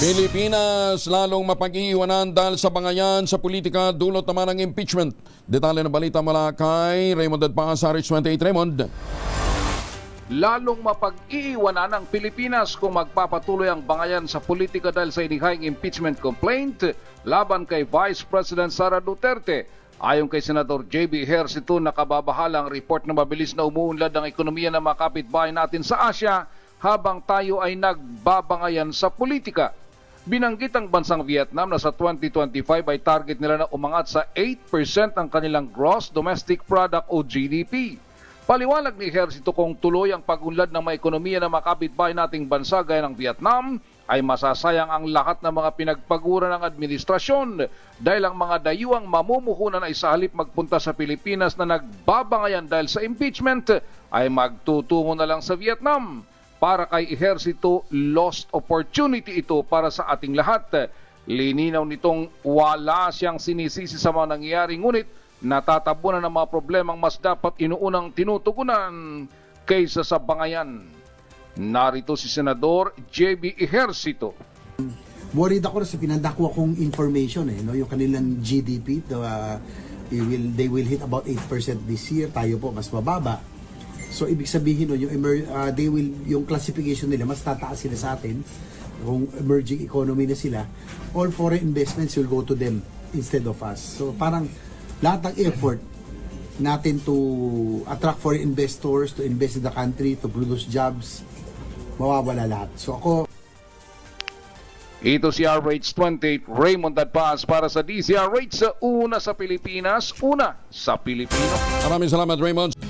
Pilipinas lalong mapag-iiwanan dahil sa bangayan sa politika dulot naman ng impeachment. Detalye ng balita mula kay Raymond Adpasa, Rich 28 Raymond. Lalong mapag-iiwanan ng Pilipinas kung magpapatuloy ang bangayan sa politika dahil sa inihayang impeachment complaint laban kay Vice President Sara Duterte. Ayon kay Senador J.B. Hercito, nakababahala ang report na mabilis na umuunlad ang ekonomiya ng mga kapitbahay natin sa Asya habang tayo ay nagbabangayan sa politika. Binanggit ang bansang Vietnam na sa 2025 ay target nila na umangat sa 8% ang kanilang gross domestic product o GDP. Paliwanag ni Hersito kung tuloy ang pagunlad ng mga ekonomiya ng mga nating bansa gaya ng Vietnam, ay masasayang ang lahat ng mga pinagpagura ng administrasyon dahil ang mga dayuang mamumuhunan ay sa halip magpunta sa Pilipinas na nagbabangayan dahil sa impeachment ay magtutungo na lang sa Vietnam. Para kay Ehersito, lost opportunity ito para sa ating lahat. Lininaw nitong wala siyang sinisisi sa mga nangyayari ngunit natatabunan ng mga problemang mas dapat inuunang tinutugunan kaysa sa bangayan. Narito si Senador JB Ejercito. worried ako sa pinandakwa kong information eh, no? yung kanilang GDP, the, uh, they, will, they will hit about 8% this year, tayo po mas mababa. So ibig sabihin no, yung emer- uh, they will yung classification nila mas tataas sila sa atin kung emerging economy na sila. All foreign investments will go to them instead of us. So parang lahat ng effort natin to attract foreign investors, to invest in the country, to produce jobs, mawawala lahat. So ako Ito si RH28 Raymond Adpaz para sa DCRH sa una sa Pilipinas, una sa Pilipino. Maraming salamat Raymond.